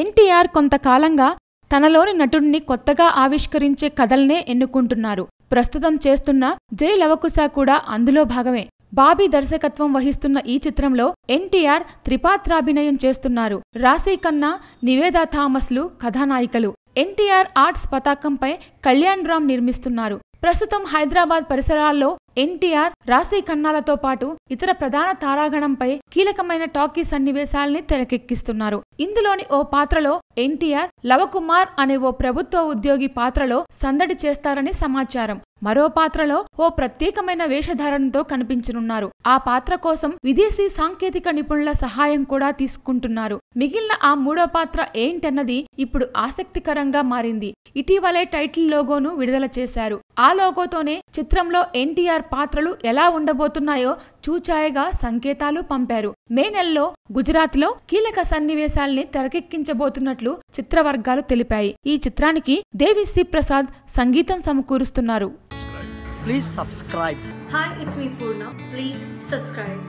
ఎన్టీఆర్ కొంతకాలంగా తనలోని నటుడిని కొత్తగా ఆవిష్కరించే కథల్నే ఎన్నుకుంటున్నారు. ప్రస్తుతం చేస్తున్న జై లవకుశ కూడా అందులో భాగమే. బాబీ దర్శకత్వం వహిస్తున్న ఈ చిత్రంలో ఎన్టీఆర్ త్రిపాత్రాభినయం చేస్తున్నారు. రాశీ కన్నా నివేదా థామస్లు కథానాయికలు. ఎన్టీఆర్ ఆర్ట్స్ పతాకంపై కళ్యాణ్ రామ్ నిర్మిస్తున్నారు. ప్రస్తుతం హైదరాబాద్ పరిసరాల్లో ఎన్టీఆర్ రాశి ఖన్నాలతో పాటు ఇతర ప్రధాన తారాగణంపై కీలకమైన టాకీ సన్నివేశాల్ని తెరకెక్కిస్తున్నారు. ఇందులోని ఓ పాత్రలో ఎన్టీఆర్ లవకుమార్ అనే ఓ ప్రభుత్వ ఉద్యోగి పాత్రలో సందడి చేస్తారని సమాచారం. మరో పాత్రలో ఓ ప్రత్యేకమైన వేషధారణతో కనిపించనున్నారు. ఆ పాత్ర కోసం విదేశీ సాంకేతిక నిపుణుల సహాయం కూడా తీసుకుంటున్నారు. మిగిలిన ఆ మూడో పాత్ర ఏంటన్నది ఇప్పుడు ఆసక్తికరంగా మారింది. ఇటీవలే టైటిల్ లోగోను విడుదల చేశారు. ఆ లోగోతోనే చిత్రంలో ఎన్టీఆర్ పాత్రలు ఎలా ఉండబోతున్నాయో చూచాయగా సంకేతాలు పంపారు మే నెలలో గుజరాత్లో కీలక సన్నివేశాల్ని తెరకెక్కించబోతున్నట్లు చిత్రవర్గాలు తెలిపాయి ఈ చిత్రానికి దేవిశ్రీ ప్రసాద్ సంగీతం సమకూరుస్తున్నారు Please subscribe. Hi, it's me Purna. Please subscribe.